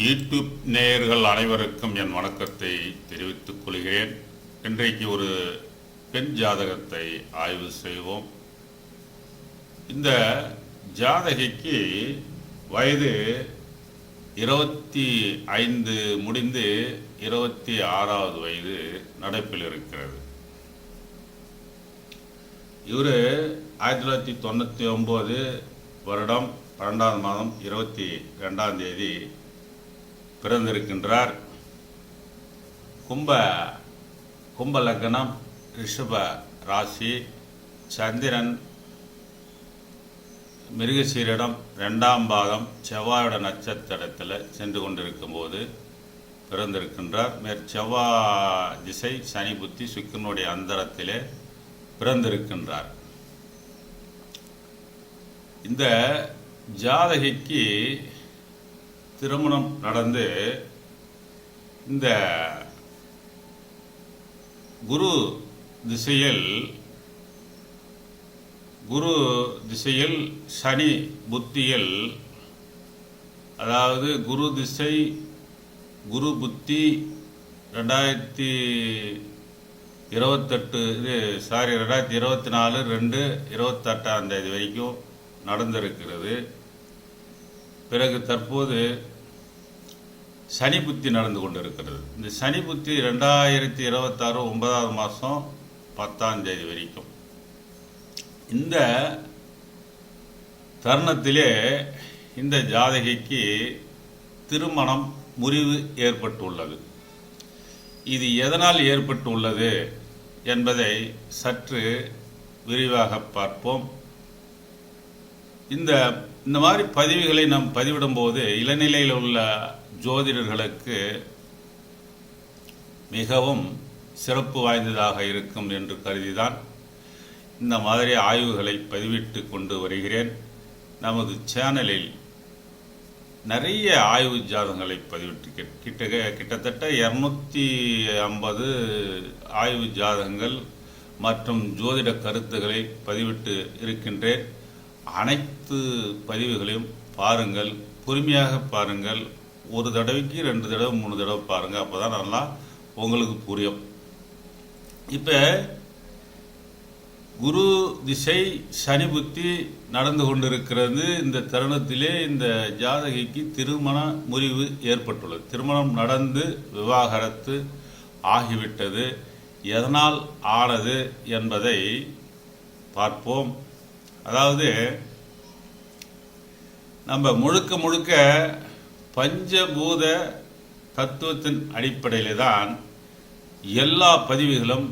YouTube நேயர்கள் அனைவருக்கும் என் வணக்கத்தை தெரிவித்துக் கொள்கிறேன். இன்றைக்கு ஒரு பெண் ஜாதகத்தை ஆய்வு செய்வோம். இந்த ஜாதகிக்கு வயது இருபத்தி ஐந்து முடிந்து இருபத்தி ஆறாவது வயது நடப்பில் இருக்கிறது. இவர் ஆயிரத்தி தொள்ளாயிரத்தி தொண்ணூற்றி ஒம்பது வருடம் பன்னெண்டாவது மாதம் இருபத்தி ரெண்டாம் தேதி பிறந்திருக்கின்றார். கும்ப கும்ப லக்னம் ரிஷப ராசி சந்திரன் மிருகசீரிடம் ரெண்டாம் பாகம் செவ்வாயோட நட்சத்திரத்தில் சென்று கொண்டிருக்கும்போது பிறந்திருக்கின்றார். மேற் செவ்வா திசை சனி புத்தி சுக்கனுடைய அந்தரத்திலே பிறந்திருக்கின்றார். இந்த ஜாதகிக்கு திருமணம் நடந்து இந்த குரு திசையில் குரு திசையில் சனி புத்தியில் அதாவது குரு திசை குரு புத்தி ரெண்டாயிரத்தி இருபத்தெட்டு இது சாரி ரெண்டாயிரத்தி இருபத்தி நாலு ரெண்டு இருபத்தெட்டாம் தேதி வரைக்கும் நடந்திருக்கிறது. பிறகு தற்போது சனி புத்தி நடந்து கொண்டிருக்கிறது. இந்த சனி புத்தி ரெண்டாயிரத்தி இருபத்தாறு ஒன்பதாவது மாதம் பத்தாம் தேதி வரைக்கும். இந்த தருணத்திலே இந்த ஜாதகிக்கு திருமணம் முறிவு ஏற்பட்டுள்ளது. இது எதனால் ஏற்பட்டுள்ளது என்பதை சற்று விரிவாக பார்ப்போம். இந்த இந்த மாதிரி பதிவுகளை நாம் பதிவிடும்போது இளநிலையில் உள்ள ஜோதிடர்களுக்கு மிகவும் சிறப்பு வாய்ந்ததாக இருக்கும் என்று கருதிதான் இந்த மாதிரி ஆய்வுகளை பதிவிட்டு கொண்டு வருகிறேன். நமது சேனலில் நிறைய ஆய்வு ஜாதகங்களை பதிவிட்டு கிட்ட கிட்டத்தட்ட இரநூத்தி ஐம்பது ஆய்வு ஜாதகங்கள் மற்றும் ஜோதிட கருத்துக்களை பதிவிட்டு இருக்கின்றேன். அனைத்து பதிவுகளையும் பாருங்கள் பொறுமையாக பாருங்கள். ஒரு தடவைக்கு ரெண்டு தடவை மூணு தடவை பாருங்கள் அப்போ தான் நல்லா உங்களுக்கு புரியும். இப்போ குரு திசை சனி புத்தி நடந்து கொண்டிருக்கிறது. இந்த தருணத்திலே இந்த ஜாதகிக்கு திருமண முறிவு ஏற்பட்டுள்ளது. திருமணம் நடந்து விவாகரத்து ஆகிவிட்டது. எதனால் ஆனது என்பதை பார்ப்போம். அதாவது நம்ம முழுக்க முழுக்க பஞ்சபூத தத்துவத்தின் அடிப்படையில் தான் எல்லா பதிவுகளும்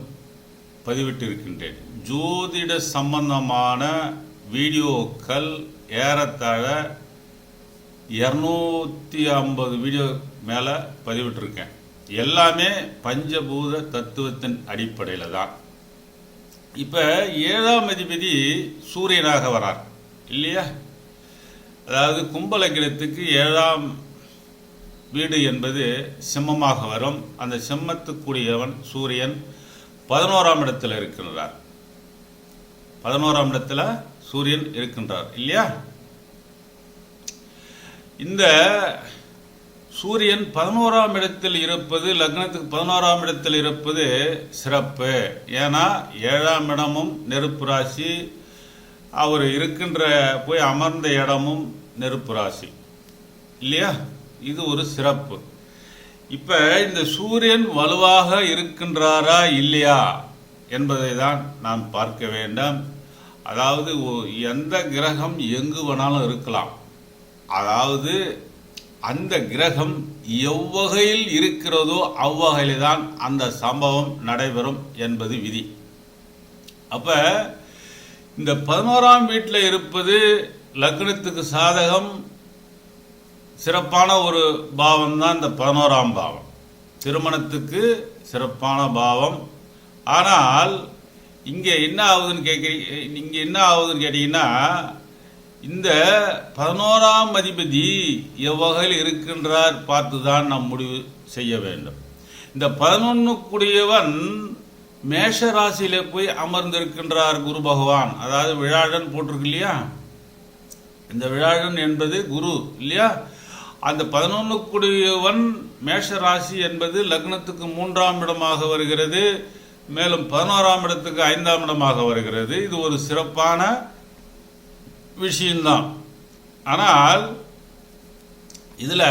பதிவிட்டிருக்கின்றேன். ஜோதிட சம்பந்தமான வீடியோக்கள் ஏறத்தாழ இரநூத்தி ஐம்பது வீடியோ மேலே பதிவிட்டிருக்கேன். எல்லாமே பஞ்சபூத தத்துவத்தின் அடிப்படையில் தான் இப்போ ஏழாம் அதிபதி சூரியனாக வரார் இல்லையா? அதாவது கும்பலக்கிரத்துக்கு ஏழாம் வீடு என்பது சிம்மமாக வரும். அந்த சிம்மத்துக்குரியவன் சூரியன் பதினோராம் இடத்தில் இருக்கின்றார். பதினோராம் இடத்துல சூரியன் இருக்கின்றார் இல்லையா? இந்த சூரியன் பதினோராம் இடத்தில் இருப்பது லக்னத்துக்கு பதினோராம் இடத்தில் இருப்பது சிறப்பு. ஏன்னா ஏழாம் இடமும் நெருப்பு ராசி. அவர் இருக்கின்ற போய் அமர்ந்த இடமும் நெருப்பு ராசி. இல்லையா? இது ஒரு சிறப்பு. இப்போ இந்த சூரியன் வலுவாக இருக்கின்றாரா இல்லையா என்பதை தான் நாம் பார்க்க வேண்டாம். அதாவது எந்த கிரகம் எங்கு வேணாலும் இருக்கலாம். அதாவது அந்த கிரகம் எவ்வகையில் இருக்கிறதோ அவ்வகையில் தான் அந்த சம்பவம் நடைபெறும் என்பது விதி. அப்போ இந்த பதினோராம் வீட்டில் இருப்பது லக்னத்துக்கு சாதகம் சிறப்பான ஒரு பாவம் தான் இந்த பதினோராம் பாவம். திருமணத்துக்கு சிறப்பான பாவம். ஆனால் இங்கே என்ன ஆகுதுன்னு கேட்குறீங்க இங்கே என்ன ஆகுதுன்னு கேட்டிங்கன்னா இந்த பதினோராம் அதிபதி எவ்வகையில் இருக்கின்றார் பார்த்து தான் நாம் முடிவு செய்ய வேண்டும். இந்த பதினொன்றுக்குடியவன் மேஷ ராசியில போய் அமர்ந்திருக்கின்றார் குரு பகவான். அதாவது விழாடன் போட்டிருக்கு இல்லையா? இந்த விழாடன் என்பது குரு இல்லையா? அந்த பதினொன்றுக்குடியவன் மேஷ ராசி என்பது லக்னத்துக்கு மூன்றாம் இடமாக வருகிறது மேலும் பதினோராம் இடத்துக்கு ஐந்தாம் இடமாக வருகிறது. இது ஒரு சிறப்பான விஷயம்தான். ஆனால் இதில்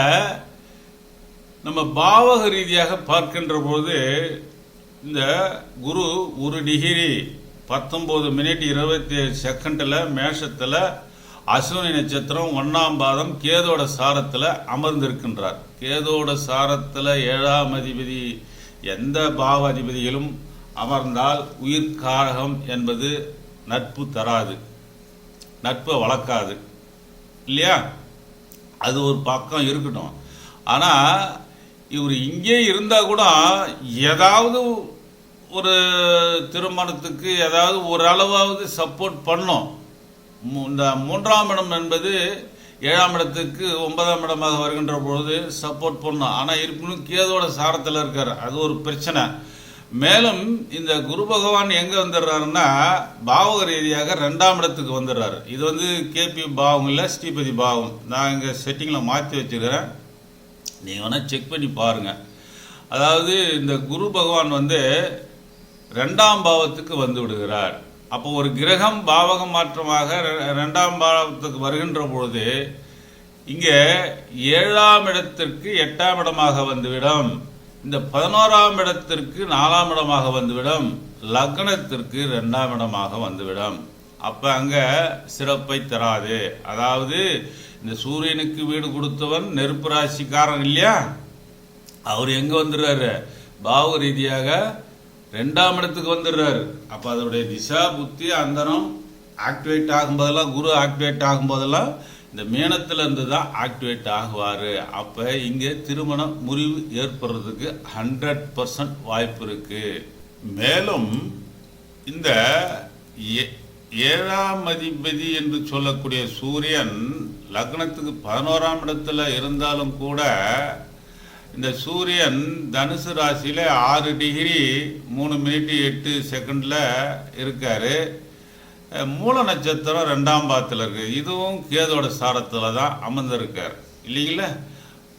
நம்ம பாவக ரீதியாக பார்க்கின்ற போது இந்த குரு ஒரு டிகிரி பத்தொம்போது மினிட் இருபத்தி ஏழு செகண்டில் மேஷத்தில் அஸ்வினி நட்சத்திரம் ஒன்றாம் பாதம் கேதோட சாரத்தில் அமர்ந்திருக்கின்றார். கேதோட சாரத்தில் ஏழாம் அதிபதி எந்த பாவ அதிபதியிலும் அமர்ந்தால் உயிர்காரகம் என்பது நட்பு தராது. நட்பை வளர்க்காது. இல்லையா? அது ஒரு பக்கம் இருக்கட்டும். ஆனால் இவர் இங்கே இருந்தால் கூட ஏதாவது ஒரு திருமணத்துக்கு ஏதாவது ஓரளவாவது சப்போர்ட் பண்ணோம். இந்த மூன்றாம் இடம் என்பது ஏழாம் இடத்துக்கு ஒன்பதாம் இடமாக வருகின்ற பொழுது சப்போர்ட் பண்ணும் ஆனால் இருப்பினும் கேதோட சாரத்தில் இருக்கார். அது ஒரு பிரச்சனை. மேலும் இந்த குரு பகவான் எங்கே வந்துடுறாருன்னா பாவக ரீதியாக ரெண்டாம் இடத்துக்கு வந்துடுறாரு. இது வந்து கேபி பாவம் இல்லை ஸ்ரீபதி பாவம். நான் இங்கே செட்டிங்கில் மாற்றி வச்சுக்கிறேன். நீங்கள் வேணால் செக் பண்ணி பாருங்கள் அதாவது இந்த குரு பகவான் வந்து ரெண்டாம் பாவத்துக்கு வந்து விடுகிறார். அப்போ ஒரு கிரகம் பாவக மாற்றமாக ரெ- ரெண்டாம் பாவத்துக்கு வருகின்ற பொழுது இங்கே ஏழாம் இடத்திற்கு எட்டாம் இடமாக வந்துவிடும். இந்த பதினோராம் இடத்திற்கு நாலாம் இடமாக வந்துவிடும். லக்னத்திற்கு ரெண்டாம் இடமாக வந்துவிடும். அப்போ அங்கே சிறப்பை தராது. அதாவது இந்த சூரியனுக்கு வீடு கொடுத்தவன் நெருப்பு ராசிக்காரன் இல்லையா? அவர் எங்கே வந்துடுறாரு? பாவ ரீதியாக ரெண்டாம் இடத்துக்கு வந்துடுறாரு. அப்போ அதனுடைய திசா புத்தி அந்தரம் ஆக்டிவேட் ஆகும்போதெல்லாம் குரு ஆக்டிவேட் ஆகும்போதெல்லாம் இந்த மீனத்துல இருந்து தான் ஆக்டிவேட் ஆகுவார். அப்போ இங்கே திருமண முறிவு ஏற்படுறதுக்கு ஹண்ட்ரட் பர்சன்ட் வாய்ப்பு இருக்குது மேலும் இந்த ஏ- ஏழாம் அதிபதி என்று சொல்லக்கூடிய சூரியன் லக்னத்துக்கு பதினோராம் இடத்துல இருந்தாலும் கூட இந்த சூரியன் தனுசு ராசியில் ஆறு டிகிரி மூணு மினிட் எட்டு செகண்டில் இருக்காரு. மூல நட்சத்திரம் ரெண்டாம் பாதத்தில் இருக்கு. இதுவும் கேதோட சாரத்தில் தான் அமர்ந்திருக்கார். இல்லைங்களா?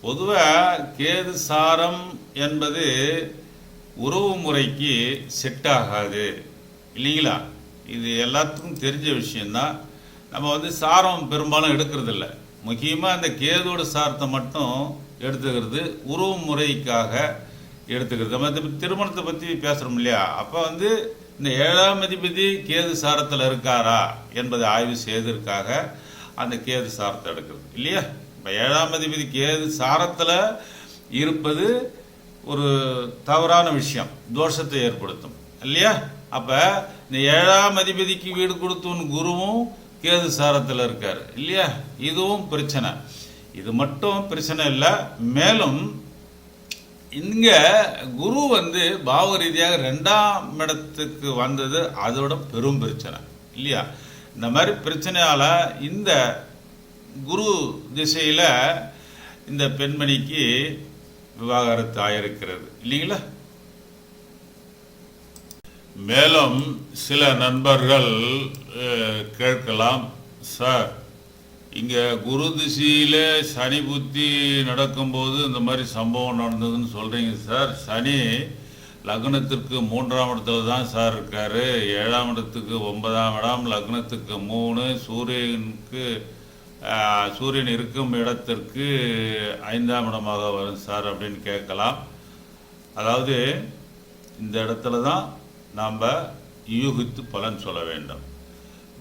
பொதுவாக கேது சாரம் என்பது உறவு முறைக்கு செட் ஆகாது. இல்லைங்களா? இது எல்லாத்துக்கும் தெரிஞ்ச விஷயந்தான் நம்ம வந்து சாரம் பெரும்பாலும் எடுக்கிறதில்ல. முக்கியமாக அந்த கேதோட சாரத்தை மட்டும் எடுத்துக்கிறது உறவு முறைக்காக எடுத்துக்கிறது. நம்ம திருமணத்தை பற்றி பேசுகிறோம் இல்லையா? அப்போ வந்து இந்த ஏழாம் அதிபதி கேது சாரத்தில் இருக்காரா என்பதை ஆய்வு செய்வதற்காக அந்த கேது சாரத்தை எடுக்கிறது இல்லையா? இப்போ ஏழாம் அதிபதி கேது சாரத்தில் இருப்பது ஒரு தவறான விஷயம் தோஷத்தை ஏற்படுத்தும் இல்லையா? அப்போ இந்த ஏழாம் அதிபதிக்கு வீடு கொடுத்தவன் குருவும் கேது சாரத்தில் இருக்கார் இல்லையா? இதுவும் பிரச்சனை. இது மட்டும் பிரச்சனை இல்லை. மேலும் இங்கே குரு வந்து பாவ ரீதியாக ரெண்டாம் இடத்துக்கு வந்தது அதோட பெரும் பிரச்சனை. இல்லையா? இந்த மாதிரி பிரச்சனையால் இந்த குரு திசையில் இந்த பெண்மணிக்கு விவாகரத்து ஆயிருக்கிறது இல்லைங்களா? மேலும் சில நண்பர்கள் கேட்கலாம் சார் இங்கே குரு திசையில் சனி புத்தி நடக்கும்போது இந்த மாதிரி சம்பவம் நடந்ததுன்னு சொல்கிறீங்க சார். சனி லக்னத்திற்கு மூன்றாம் இடத்துல தான் சார் இருக்கார். ஏழாம் இடத்துக்கு ஒன்பதாம் இடம் லக்னத்துக்கு மூணு சூரியனுக்கு சூரியன் இருக்கும் இடத்திற்கு ஐந்தாம் இடமாக வரும் சார் அப்படின்னு கேட்கலாம். அதாவது இந்த இடத்துல தான் நாம் யூகித்து பலன் சொல்ல வேண்டும்.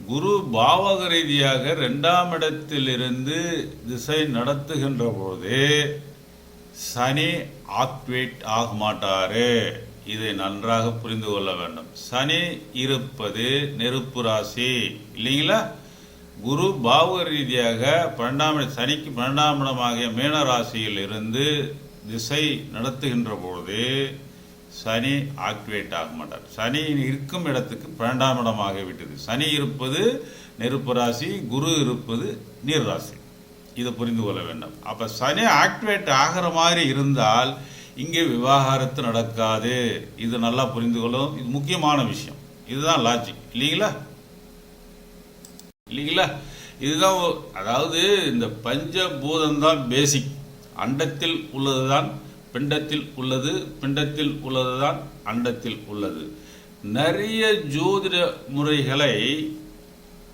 குரு பாவக ரீதியாக ரெண்டாம் இடத்திலிருந்து திசை நடத்துகின்ற போது சனி ஆக்டிவேட் ஆக மாட்டாரு. இதை நன்றாக புரிந்து கொள்ள வேண்டும். சனி இருப்பது நெருப்பு ராசி. இல்லைங்களா? குரு பாவக ரீதியாக பன்னெண்டாம் சனிக்கு பன்னெண்டாம் இடமாகிய மீன ராசியில் இருந்து திசை நடத்துகின்ற பொழுது சனி ஆக்டிவேட் ஆக மாட்டார். சனி இருக்கும் இடத்துக்கு பன்னெண்டாம் இடமாக விட்டது. சனி இருப்பது நெருப்பு ராசி குரு இருப்பது நீர் ராசி. இதை புரிந்து கொள்ள வேண்டும். அப்ப சனி ஆக்டிவேட் ஆகிற மாதிரி இருந்தால் இங்கே விவாகரத்து நடக்காது. இது நல்லா புரிந்து கொள்ளும் இது முக்கியமான விஷயம். இதுதான் லாஜிக் இல்லைங்களா? இல்லைங்களா? இதுதான் அதாவது இந்த பஞ்சபூதம் தான் பேசிக் அண்டத்தில் உள்ளதுதான் பிண்டத்தில் உள்ளது பிண்டத்தில் உள்ளதுதான் அண்டத்தில் உள்ளது. நிறைய ஜோதிட முறைகளை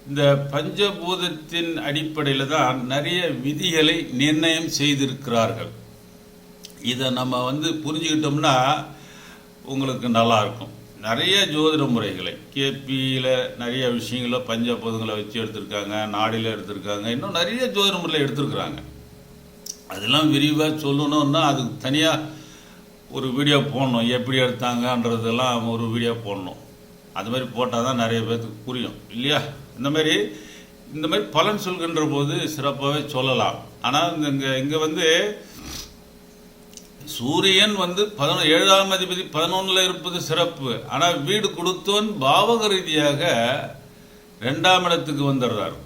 இந்த பஞ்சபூதத்தின் அடிப்படையில் தான் நிறைய விதிகளை நிர்ணயம் செய்திருக்கிறார்கள். இதை நம்ம வந்து புரிஞ்சுக்கிட்டோம்னா உங்களுக்கு நல்லா இருக்கும் நிறைய ஜோதிட முறைகளை கேபியில் நிறைய விஷயங்களை பஞ்சபூதங்களை வச்சு எடுத்திருக்காங்க நாடியில் எடுத்திருக்காங்க இன்னும் நிறைய ஜோதிட முறையில் எடுத்திருக்கிறாங்க. அதெல்லாம் விரிவாக சொல்லணுன்னா அதுக்கு தனியாக ஒரு வீடியோ போடணும். எப்படி எடுத்தாங்கன்றதெல்லாம் ஒரு வீடியோ போடணும். அது மாதிரி போட்டால் தான் நிறைய பேர்த்துக்கு புரியும். இல்லையா? இந்த மாதிரி இந்த மாதிரி பலன் சொல்கின்ற போது சிறப்பாகவே சொல்லலாம். ஆனால் இந்த இங்கே இங்கே வந்து சூரியன் வந்து பதினொன்று ஏழாம் அதிபதி பதினொன்றில் இருப்பது சிறப்பு. ஆனால் வீடு கொடுத்தோன் பாவக ரீதியாக ரெண்டாம் இடத்துக்கு வந்துடுறாரு.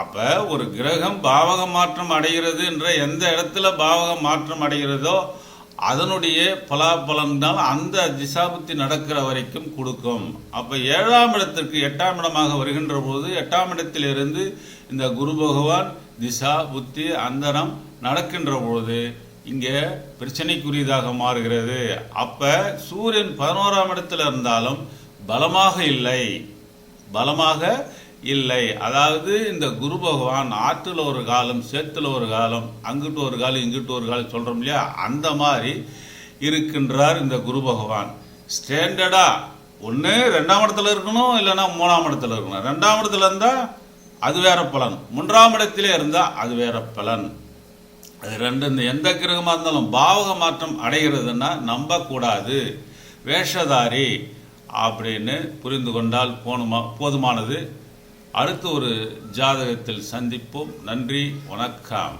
அப்போ ஒரு கிரகம் பாவக மாற்றம் அடைகிறது என்ற எந்த இடத்துல பாவக மாற்றம் அடைகிறதோ அதனுடைய பலாபலன்தான் அந்த திசாபுத்தி நடக்கிற வரைக்கும் கொடுக்கும். அப்போ ஏழாம் இடத்திற்கு எட்டாம் இடமாக வருகின்ற போது எட்டாம் இடத்திலிருந்து இந்த குரு பகவான் திசா புத்தி அந்தரம் நடக்கின்ற பொழுது இங்கே பிரச்சனைக்குரியதாக மாறுகிறது. அப்போ சூரியன் பதினோராம் இடத்துல இருந்தாலும் பலமாக இல்லை. பலமாக இல்லை. அதாவது இந்த குரு பகவான் ஆற்றுல ஒரு காலம் சேத்துல ஒரு காலம் அங்கிட்டு ஒரு காலம் இங்கிட்டு ஒரு காலம் சொல்கிறோம் இல்லையா? அந்த மாதிரி இருக்கின்றார் இந்த குரு பகவான். ஸ்டாண்டர்டாக ஒன்று ரெண்டாம் இடத்துல இருக்கணும் இல்லைன்னா மூணாம் இடத்துல இருக்கணும். ரெண்டாம் இடத்துல இருந்தால் அது வேற பலன். மூன்றாம் இடத்திலே இருந்தால் அது வேற பலன். அது ரெண்டு இந்த எந்த கிரகமாக இருந்தாலும் பாவக மாற்றம் அடைகிறதுன்னா நம்பக்கூடாது. வேஷதாரி அப்படின்னு புரிந்து கொண்டால் போணுமா போதுமானது? அடுத்து ஒரு ஜாதகத்தில் சந்திப்போம். நன்றி வணக்கம்.